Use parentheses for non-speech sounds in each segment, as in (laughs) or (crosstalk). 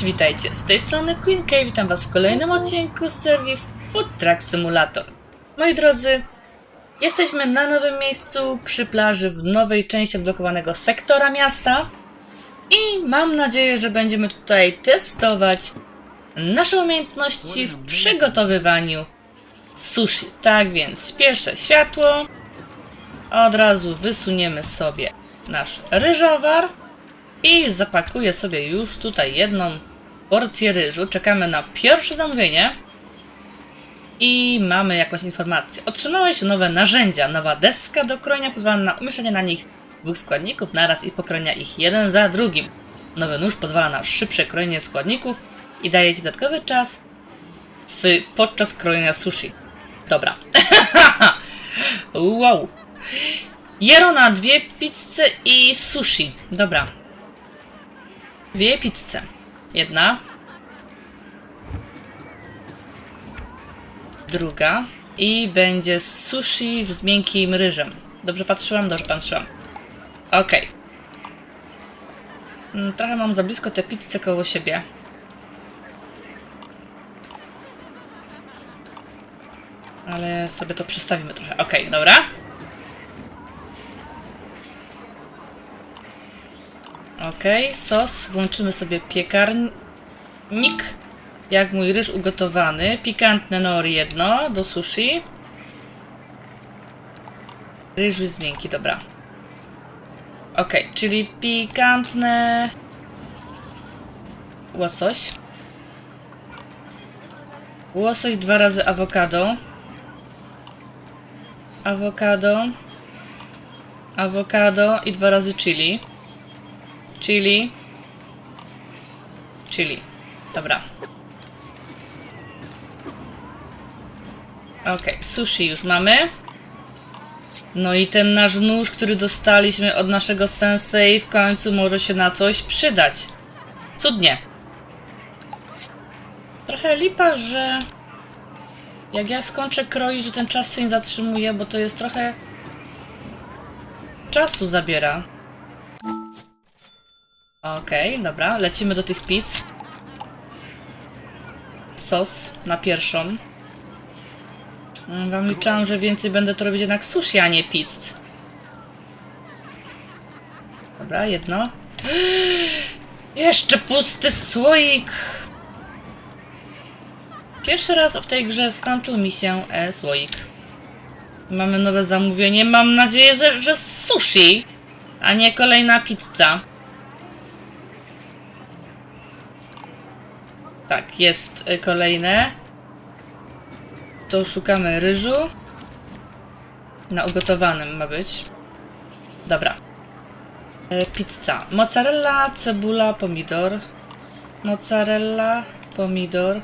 Cześć, witajcie. Z tej strony Queen K. Witam Was w kolejnym odcinku serii Food Truck Simulator. Moi drodzy, jesteśmy na nowym miejscu przy plaży w nowej części odblokowanego sektora miasta i mam nadzieję, że będziemy tutaj testować nasze umiejętności w przygotowywaniu sushi. Tak więc spieszę światło. Od razu wysuniemy sobie nasz ryżowar. I zapakuję sobie już tutaj jedną porcję ryżu. Czekamy na pierwsze zamówienie. I mamy jakąś informację. Otrzymałeś nowe narzędzia. Nowa deska do krojenia pozwala na umieszczenie na nich dwóch składników naraz i pokrojenia ich jeden za drugim. Nowy nóż pozwala na szybsze krojenie składników i daje ci dodatkowy czas w, podczas krojenia sushi. Dobra. (laughs) wow. Jerona, dwie pizze i sushi. Dobra. Dwie pizze. Jedna. Druga. I będzie sushi z miękkim ryżem. Dobrze patrzyłam? Dobrze patrzyłam. Okej. Mm, Trochę mam za blisko te pizze koło siebie. Ale sobie to przestawimy trochę. Okej, dobra. Okej, sos. Włączymy sobie piekarnik. Jak mój ryż ugotowany. Pikantne nori jedno do sushi. Ryż jest miękki, dobra. Okej, czyli pikantne... Łosoś. Łosoś dwa razy awokado. Awokado. Awokado i dwa razy chili. Chili. Chili. Dobra. Okej, sushi już mamy. No i ten nasz nóż, który dostaliśmy od naszego sensei w końcu może się na coś przydać. Cudnie. Trochę lipa, że jak ja skończę kroić, że ten czas się nie zatrzymuje, bo to jest trochę czasu zabiera. Okej, dobra, lecimy do tych pizz. Sos na pierwszą. Mm, Wam liczyłam, że więcej będę to robić jednak sushi, a nie pizz. Dobra, jedno. (gasps) Jeszcze pusty słoik! Pierwszy raz w tej grze skończył mi się e, słoik. Mamy nowe zamówienie. Mam nadzieję, że sushi, a nie kolejna pizza. Tak, jest y, kolejne. To szukamy ryżu. Na ugotowanym ma być. Dobra. E, Pizza. Mozzarella, cebula, pomidor. Mozzarella, pomidor.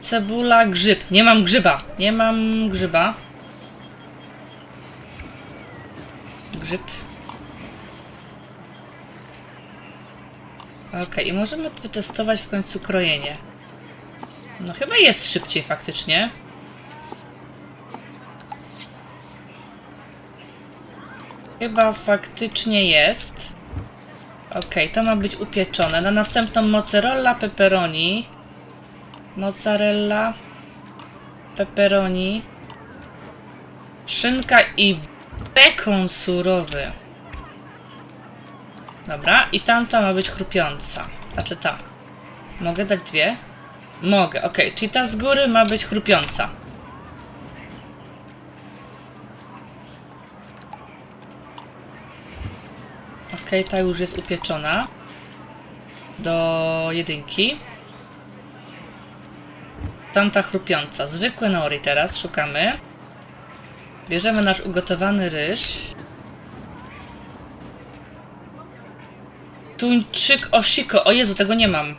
Cebula, grzyb. Nie mam grzyba. Nie mam grzyba. Grzyb. Okej, i możemy wytestować w końcu krojenie. No chyba jest szybciej faktycznie. Chyba faktycznie jest. Okej, to ma być upieczone. Na następną mozzarella, pepperoni. Mozzarella, pepperoni. Szynka i bekon surowy. Dobra, i tamta ma być chrupiąca. Znaczy ta. Mogę dać dwie? Mogę, okej. Czyli ta z góry ma być chrupiąca. Okej, ta już jest upieczona. Do jedynki. Tamta chrupiąca. Zwykły nori teraz szukamy. Bierzemy nasz ugotowany ryż. Tuńczyk oshiko. O Jezu, tego nie mam.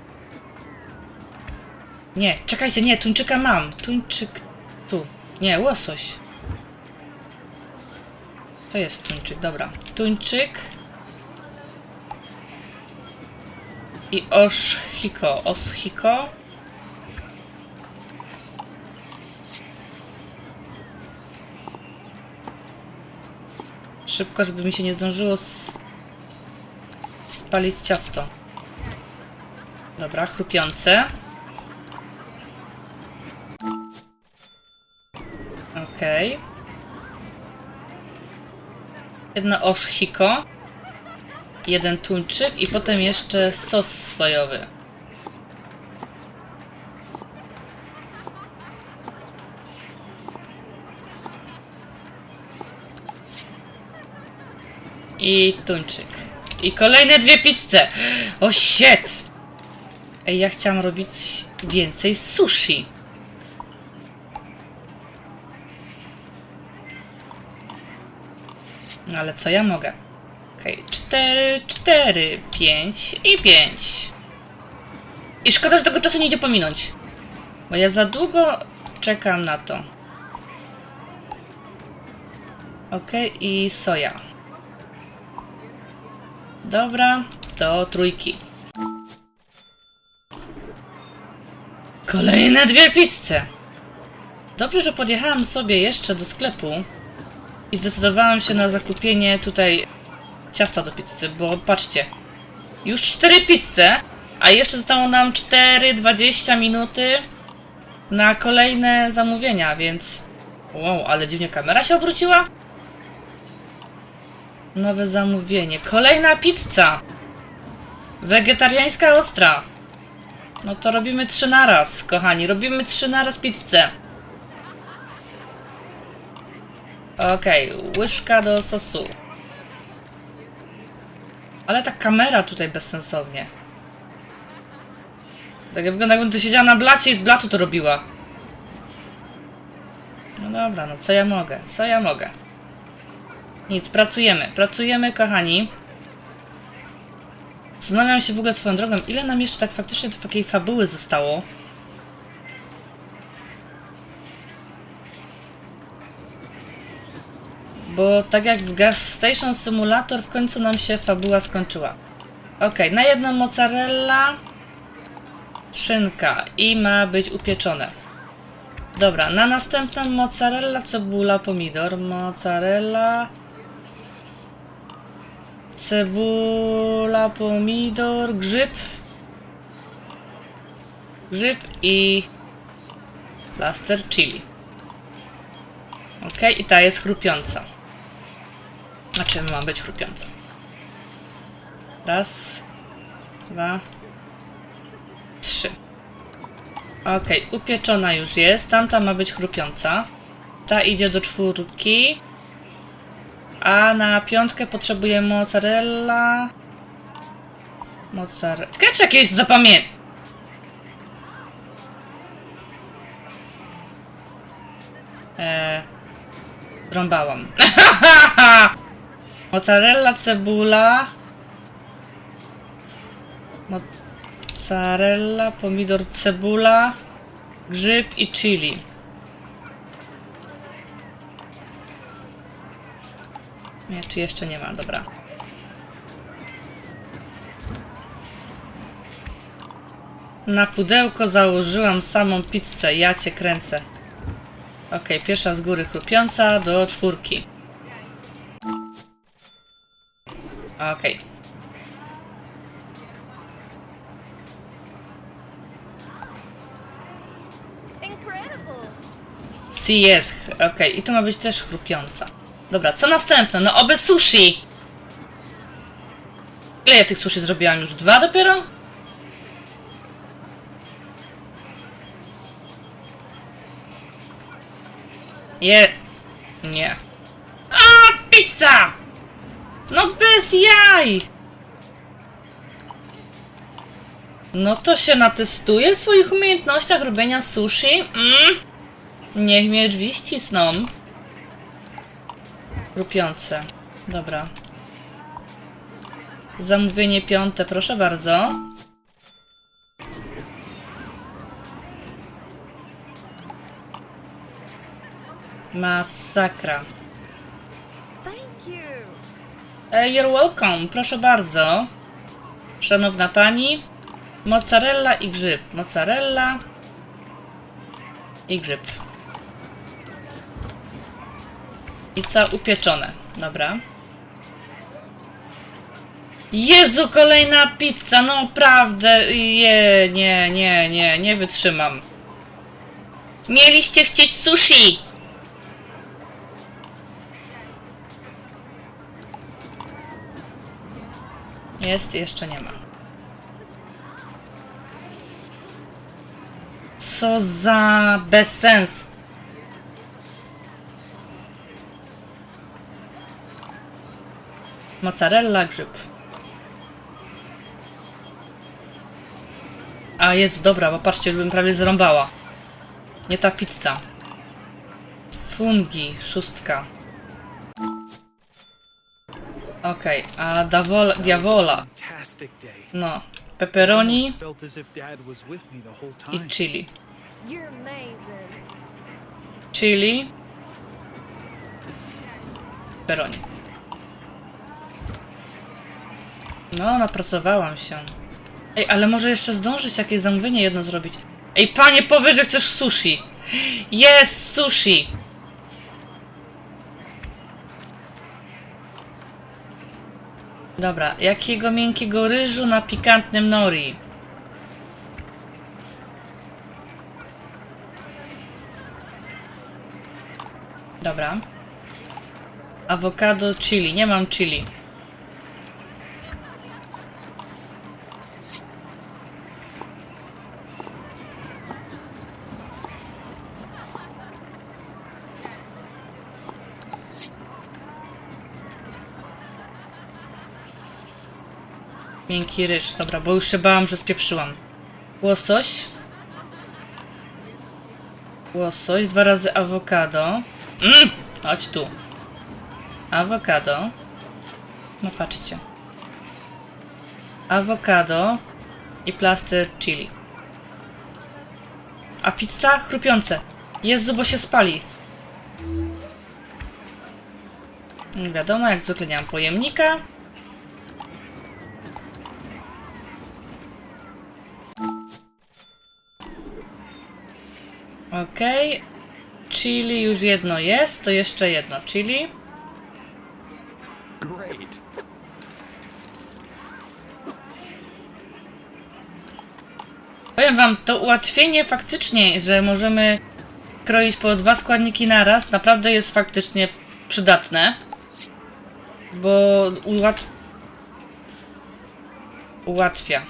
Nie, czekajcie, nie, tuńczyka mam. Tuńczyk tu. Nie, łosoś. To jest tuńczyk, dobra. Tuńczyk. I oshiko. Oshiko. Szybko, żeby mi się nie zdążyło z spalić ciasto. Dobra, chrupiące. Okej. Jedno oszchiko. Jeden tuńczyk i potem jeszcze sos sojowy. I tuńczyk. I kolejne dwie pizze! O shit! Ej, ja chciałam robić więcej sushi. No ale co ja mogę? Okej, cztery, cztery, pięć i pięć. I szkoda, że tego czasu nie idzie pominąć. Bo ja za długo czekam na to. Okej, i soja. Dobra, to trójki. Kolejne dwie pizze! Dobrze, że podjechałam sobie jeszcze do sklepu i zdecydowałam się na zakupienie tutaj ciasta do pizzy, bo patrzcie, już cztery pizze, a jeszcze zostało nam 4-20 minuty na kolejne zamówienia, więc wow, ale dziwnie kamera się obróciła. Nowe zamówienie. Kolejna pizza! Wegetariańska ostra. No to robimy trzy naraz, kochani. Robimy trzy naraz pizzę. Okej, łyżka do sosu. Ale ta kamera tutaj bezsensownie. Tak jak wygląda, jakbym tu siedziała na blacie i z blatu to robiła. No dobra, no co ja mogę? Co ja mogę? Nic, pracujemy. Pracujemy, kochani. Zastanawiam się w ogóle swoją drogą, ile nam jeszcze tak faktycznie takiej fabuły zostało. Bo tak jak w Gas Station Simulator w końcu nam się fabuła skończyła. Ok, na jedną mozzarella, szynka i ma być upieczone. Dobra, na następną mozzarella, cebula, pomidor, mozzarella, cebula, pomidor, grzyb, grzyb i plaster chili. Ok, i ta jest chrupiąca. Znaczy ma być chrupiąca. Raz, dwa, trzy. Ok, upieczona już jest. Tamta ma być chrupiąca. Ta idzie do czwórki. A na piątkę potrzebujemy mozzarella. Mozzarella. Sketch jakieś zapamięt. Eee, Rąbałam. (laughs) Mozzarella, cebula. Mozzarella, pomidor, cebula, grzyb i chili. Nie, czy jeszcze nie ma, dobra. Na pudełko założyłam samą pizzę, ja cię kręcę. Okej, pierwsza z góry chrupiąca do czwórki. Si jest, okej, i tu ma być też chrupiąca. Dobra, co następne? No oby sushi! Ile ja tych sushi zrobiłam? Już dwa dopiero? Je... Nie. A, pizza! No bez jaj! No to się natestuje w swoich umiejętnościach robienia sushi. Mm. Niech mnie drzwi ścisną. Rupiące. Dobra. Zamówienie piąte, proszę bardzo. Masakra. E, You're welcome, proszę bardzo. Szanowna pani, mozzarella i grzyb. Mozzarella i grzyb. Upieczone. Dobra. Jezu, kolejna pizza, no prawdę, je, nie, nie, nie, nie wytrzymam. Mieliście chcieć sushi! Jest, jeszcze nie ma. Co za bezsens. Mozzarella, grzyb. A jest dobra, bo patrzcie, żebym prawie zrąbała. Nie ta pizza. Fungi, szóstka. Okej, a Davola, Diavola. No, pepperoni i chili. Chili. Pepperoni. No, napracowałam się. Ej, ale może jeszcze zdążyć jakieś zamówienie jedno zrobić. Ej, panie, powiedz, że chcesz sushi. Jest sushi. Dobra, jakiego miękkiego ryżu na pikantnym nori? Dobra. Awokado chili. Nie mam chili. Miękki ryż. Dobra, bo już się bałam, że spieprzyłam. Łosoś. Łosoś. Dwa razy awokado. Mm, chodź tu. Awokado. No patrzcie. Awokado i plaster chili. A pizza chrupiące. Jezu, bo się spali. Nie wiadomo, jak zwykle nie mam pojemnika. Okej. Chili już jedno jest, to jeszcze jedno. Chili. Great. Powiem wam, to ułatwienie faktycznie, że możemy kroić po dwa składniki naraz, naprawdę jest faktycznie przydatne. Bo ułat... ułatwia.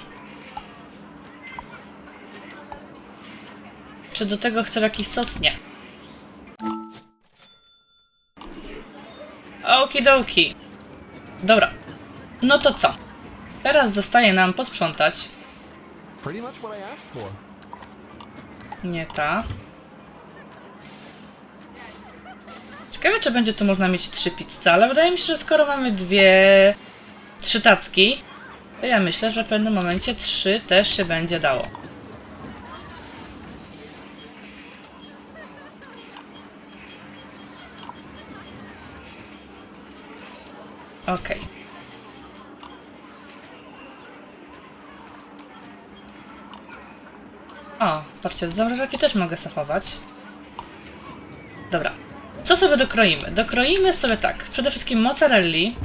Czy do tego chcę jakiś sos? Nie. Okidoki. Dobra. No to co? Teraz zostaje nam posprzątać. Nie ta. Ciekawe, czy będzie tu można mieć trzy pizze, ale wydaje mi się, że skoro mamy dwie... trzy tacki, to ja myślę, że w pewnym momencie trzy też się będzie dało. Okej. O, patrzcie, zamrażarki też mogę sachować. Dobra. Co sobie dokroimy? Dokroimy sobie tak. Przede wszystkim mozzarelli.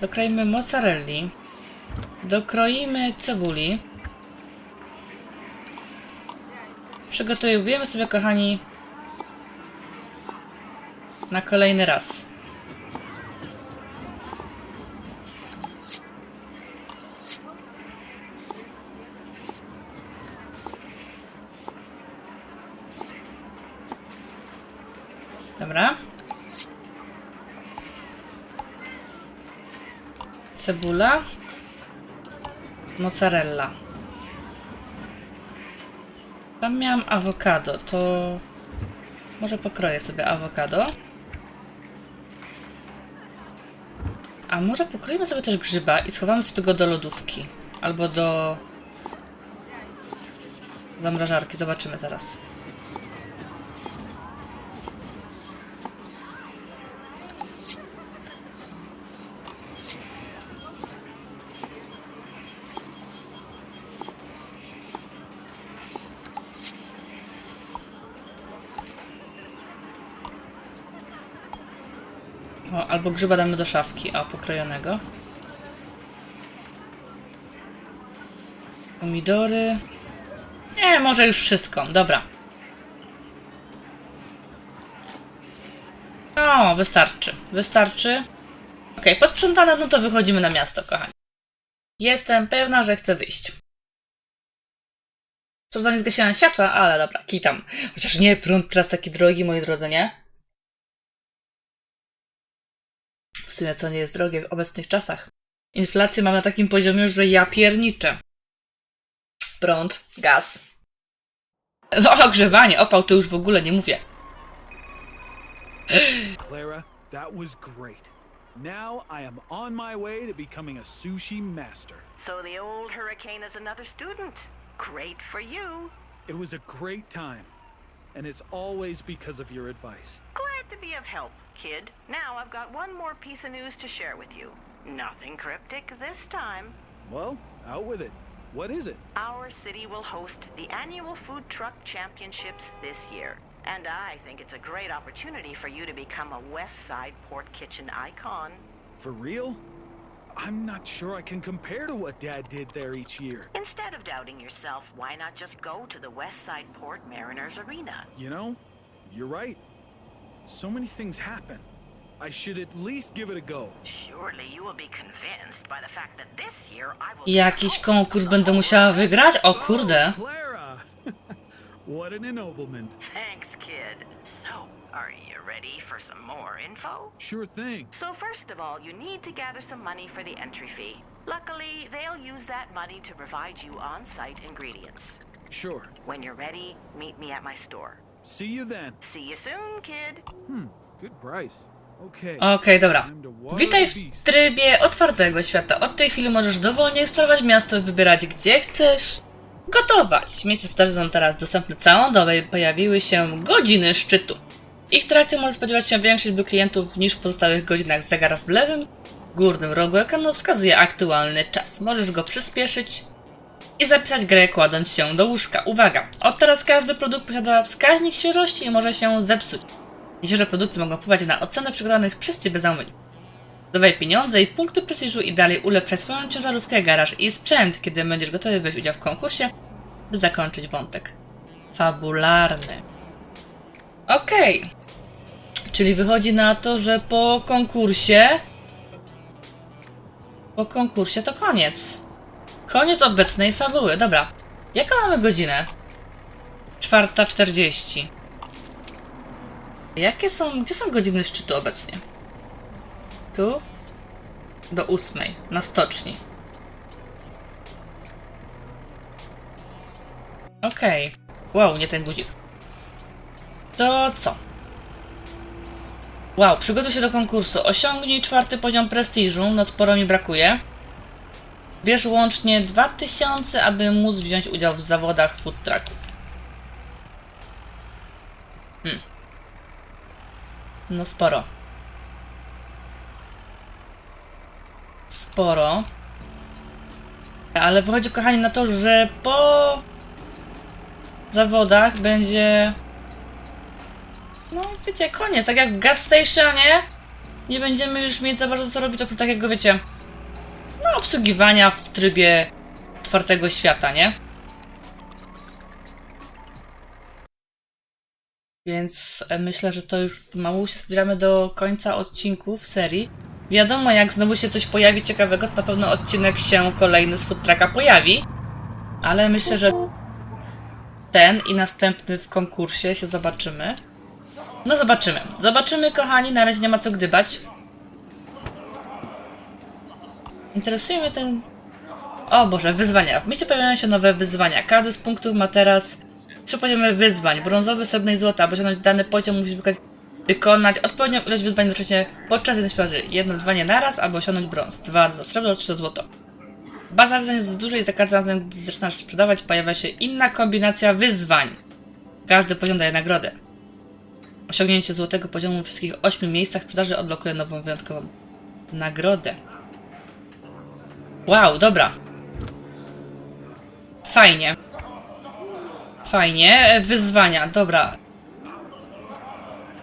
Dokroimy mozzarelli. Dokroimy cebuli. Przygotujemy sobie, kochani, na kolejny raz. Dobra. Cebula. Mozzarella. Tam miałam awokado, to może pokroję sobie awokado. A może pokroimy sobie też grzyba i schowamy sobie go do lodówki. Albo do zamrażarki. Zobaczymy zaraz. O, albo grzyba damy do szafki, o, pokrojonego. Pomidory. Nie, może już wszystko, dobra. O, wystarczy, wystarczy. Okej, posprzątane, no to wychodzimy na miasto, kochani. Jestem pewna, że chcę wyjść. Co za nie zgasiłem światła, ale dobra, kitam. Chociaż nie, prąd teraz taki drogi, moi drodzy, nie? Sumie co nie jest drogie w obecnych czasach. Inflację mam na takim poziomie, że ja pierniczę. Prąd, gaz. No, ogrzewanie, opał to już w ogóle nie mówię. Clara, that was great. Now I am on my way to becoming a sushi master. So the old hurricane is another student. Great for you. It was a great time, and it's always because of your advice. Glad to be of help, kid. Now I've got one more piece of news to share with you. Nothing cryptic this time. Well, out with it. What is it? Our city will host the annual Food Truck Championships this year. And I think it's a great opportunity for you to become a West Side Port Kitchen icon. For real? I'm not sure I can compare to what Dad did there each year. Instead of doubting yourself, why not just go to the West Side Port Mariners Arena? You know, you're right. So many things happen. I should at least give it a go. Surely you will be convinced by the fact that this year I will Jakiś konkurs będę musiała wygrać? O kurde. Oh, Clara! (laughs) what an ennoblement. Thanks, kid. So, are you ready for some more info? Sure thing. So, first of all, you need to gather some money for the entry fee. Luckily, they'll use that money to provide you on site ingredients. Sure. When you're ready, meet me at my store. See you then. See you soon, kid. Good price. Okay. Okej, dobra. To water Witaj w trybie otwartego świata. Od tej chwili możesz dowolnie eksplorować miasto, wybierać gdzie chcesz, gotować. Miejsca sprzedaży są teraz dostępne całą dobę i pojawiły się godziny szczytu. Ich trakcie może spodziewać się większej liczby klientów niż w pozostałych godzinach. Zegar w lewym górnym rogu ekranu wskazuje aktualny czas. Możesz go przyspieszyć i zapisać grę kładąc się do łóżka. Uwaga! Od teraz każdy produkt posiada wskaźnik świeżości i może się zepsuć. Nieświeże produkty mogą wpływać na ocenę przygotowanych przez Ciebie zamówień. Dawaj pieniądze i punkty prestiżu i dalej ulepszaj swoją ciężarówkę, garaż i sprzęt, kiedy będziesz gotowy wziąć udział w konkursie, by zakończyć wątek. Fabularny. Okej. Czyli wychodzi na to, że po konkursie... Po konkursie to koniec. Koniec obecnej fabuły. Dobra. Jaką mamy godzinę? Czwarta czterdzieści. Jakie są, gdzie są godziny szczytu obecnie? Tu? Do ósmej, na stoczni. Okej. Wow, nie ten guzik. To co? Wow, przygotuj się do konkursu. Osiągnij czwarty poziom prestiżu, no sporo mi brakuje. Bierz łącznie 2000, aby móc wziąć udział w zawodach food trucków. No sporo. Sporo. Ale wychodzi, kochani, na to, że po zawodach będzie. No, wiecie, koniec. Tak jak w gas stationie nie będziemy już mieć za bardzo co robić, oprócz takiego, wiecie, obsługiwania w trybie otwartego świata, nie? Więc e, myślę, że to już mało się zbieramy do końca odcinków serii. Wiadomo, jak znowu się coś pojawi ciekawego, to na pewno odcinek się kolejny z Food Trucka pojawi. Ale myślę, że ten i następny w konkursie się zobaczymy. No zobaczymy. Zobaczymy, kochani, na razie nie ma co gdybać. Interesuje mnie ten... O Boże, wyzwania. W mieście pojawiają się nowe wyzwania. Każdy z punktów ma teraz trzy poziomy wyzwań. Brązowy, srebrny i złoty. Aby osiągnąć dany poziom, musisz wykonać, odpowiednią ilość wyzwań jednocześnie podczas jednej sprzedaży. Jedno wyzwanie naraz, aby osiągnąć brąz. Dwa za srebro, trzy złoto. Baza wyzwań jest duża i za każdym razem, gdy zaczynasz sprzedawać, pojawia się inna kombinacja wyzwań. Każdy poziom daje nagrodę. Osiągnięcie złotego poziomu w wszystkich ośmiu miejscach sprzedaży odblokuje nową wyjątkową nagrodę. Wow, dobra. Fajnie. Fajnie. E, Wyzwania, dobra.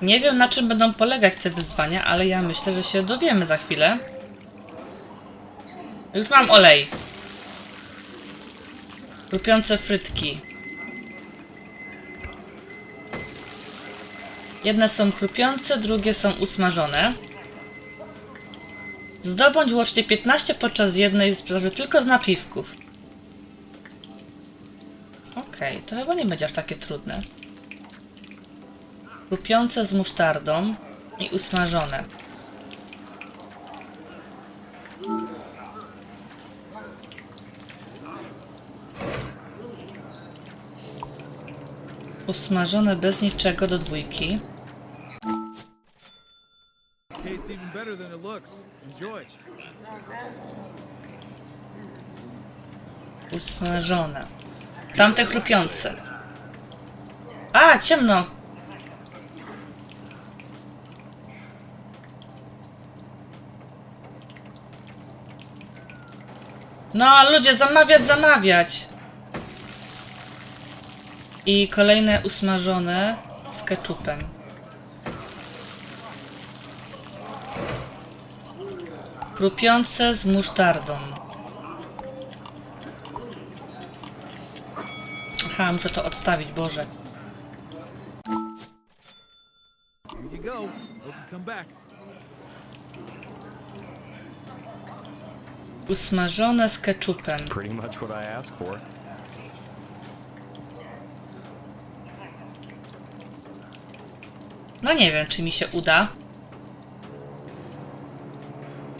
Nie wiem na czym będą polegać te wyzwania, ale ja myślę, że się dowiemy za chwilę. Już mam olej. Lupiące frytki. Jedne są chrupiące, drugie są usmażone. Zdobądź łącznie 15 podczas jednej sprzedaży tylko z napiwków. Okej, to chyba nie będzie aż takie trudne. Chrupiące z musztardą i usmażone. Usmażone bez niczego do dwójki. Better than it looks. Enjoy. Usmażone. Tamte chrupiące. A, ciemno. No, ludzie, zamawiać, zamawiać. I kolejne usmażone z keczupem. Chrupiące z musztardą. Aha, muszę to odstawić, Boże. Usmażone z keczupem. No nie wiem, czy mi się uda.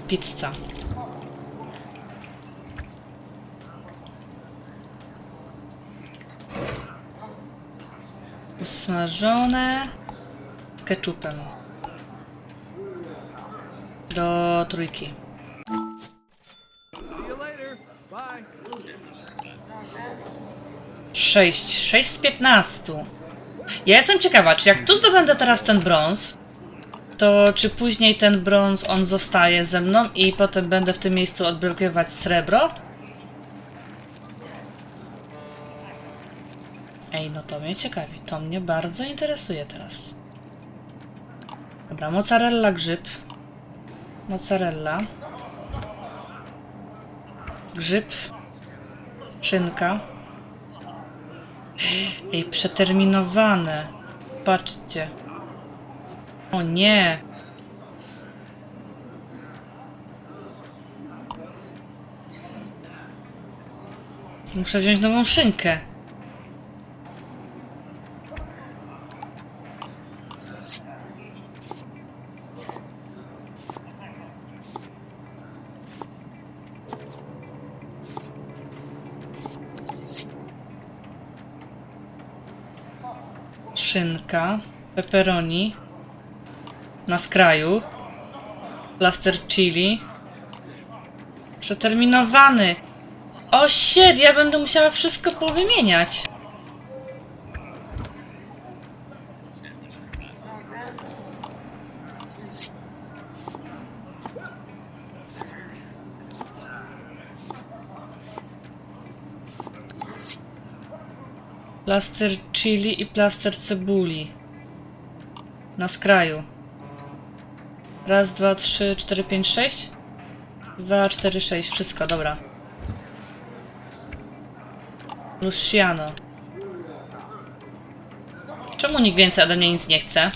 Pizza. Usmażone z keczupem. Do trójki. 6. 6 z 15. Ja jestem ciekawa, czy jak tu zdobędę teraz ten brąz, to czy później ten brąz on zostaje ze mną i potem będę w tym miejscu odblokowywać srebro? Ej, no to mnie ciekawi. To mnie bardzo interesuje teraz. Dobra, mozzarella grzyb. Mozzarella. Grzyb. Szynka. Ej, przeterminowane. Patrzcie. O nie. Muszę wziąć nową szynkę. Szynka, pepperoni na skraju, plaster chili, przeterminowany. O shit, ja będę musiała wszystko powymieniać. Plaster chili i plaster cebuli. Na skraju. Raz, dwa, trzy, cztery, pięć, sześć. Dwa, cztery, sześć. Wszystko, dobra. Luciano. Czemu nikt więcej ode mnie nic nie chce?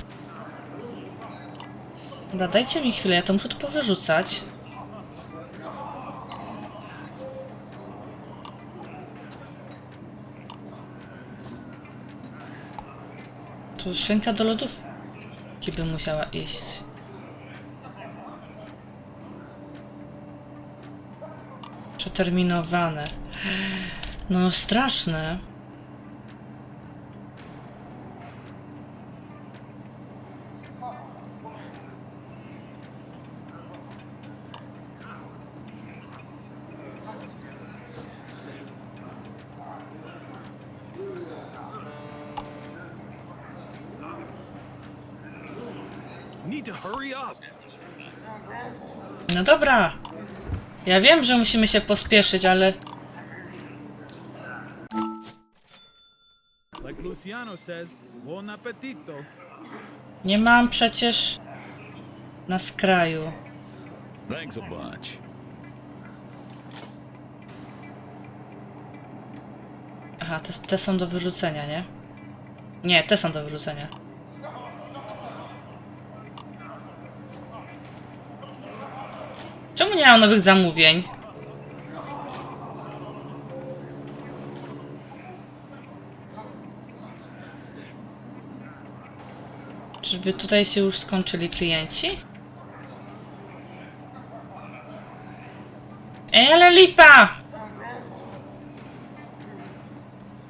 Dobra, dajcie mi chwilę, ja to muszę tu powyrzucać. To szynka do lodówki by musiała iść. Przeterminowane. No straszne. Need to hurry up. No dobra. Ja wiem, że musimy się pospieszyć, ale. Nie mam przecież na skraju. Thanks a bunch. Aha, te, te są do wyrzucenia, nie? Nie, te są do wyrzucenia. Nie mam nowych zamówień? Czyżby tutaj się już skończyli klienci? Ej, ale lipa!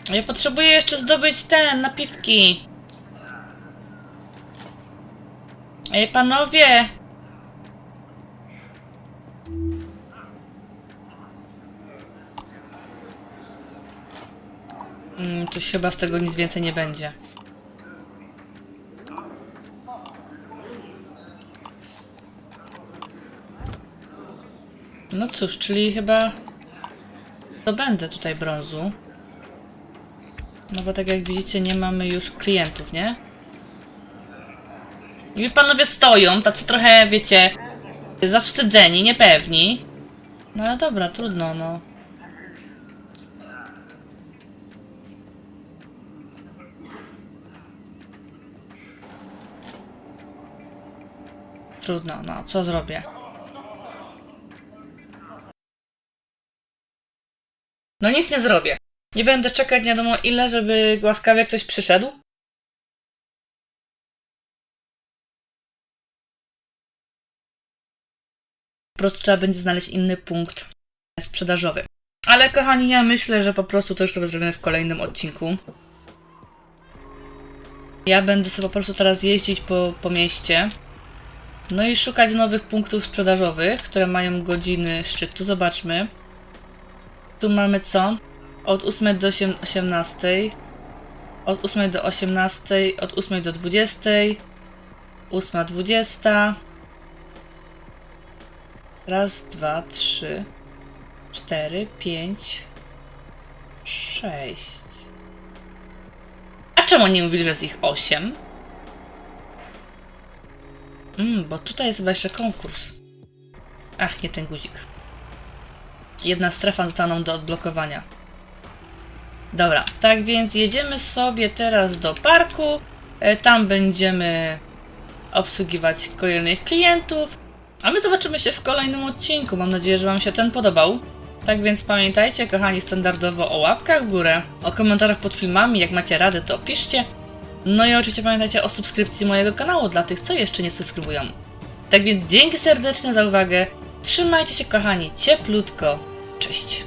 Ja potrzebuję jeszcze zdobyć ten, napiwki. Ej, panowie! Mm, tu chyba z tego nic więcej nie będzie. No cóż, czyli chyba to będę tutaj brązu. No bo tak jak widzicie, nie mamy już klientów, nie? I panowie stoją, tacy trochę, wiecie, zawstydzeni, niepewni. No ale dobra, trudno, no. Trudno, no, co zrobię? No nic nie zrobię. Nie będę czekać nie wiadomo ile, żeby łaskawie ktoś przyszedł. Po prostu trzeba będzie znaleźć inny punkt sprzedażowy. Ale kochani, ja myślę, że po prostu to już sobie zrobimy w kolejnym odcinku. Ja będę sobie po prostu teraz jeździć po, po mieście. No i szukać nowych punktów sprzedażowych, które mają godziny szczytu. Zobaczmy. Tu mamy co? Od 8 do 18. Od 8 do 18. Od 8 do 20. 8.20. Raz, dwa, trzy, cztery, pięć, sześć. A czemu nie mówili, że jest ich osiem? Mm, bo tutaj jest chyba jeszcze konkurs. Ach, nie ten guzik. Jedna strefa została nam do odblokowania. Dobra, tak więc jedziemy sobie teraz do parku. E, Tam będziemy obsługiwać kolejnych klientów. A my zobaczymy się w kolejnym odcinku. Mam nadzieję, że Wam się ten podobał. Tak więc pamiętajcie, kochani, standardowo o łapkach w górę, o komentarzach pod filmami. Jak macie rady, to piszcie. No i oczywiście pamiętajcie o subskrypcji mojego kanału dla tych, co jeszcze nie subskrybują. Tak więc dzięki serdecznie za uwagę. Trzymajcie się, kochani, cieplutko. Cześć.